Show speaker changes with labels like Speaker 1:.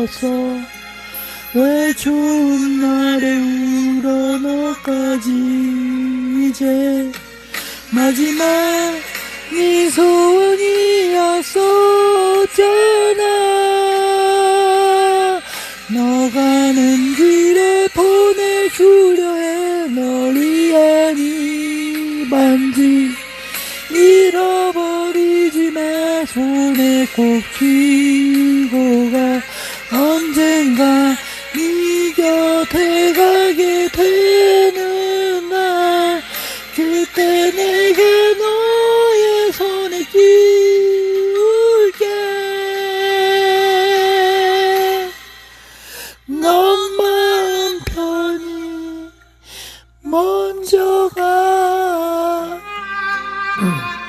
Speaker 1: 울었어 왜 좋은 날에 울어 너까지 이제 마지막 네 소원이었었잖아 너 가는 길에 보내주려 해 멀리 아니 반지 잃어버리지 마 손에 꼭 쥐고 언젠가 네 곁에 가게 되는 날 그때 내가 너의 손에 끼울게 넌 마음 편히 먼저 가 음.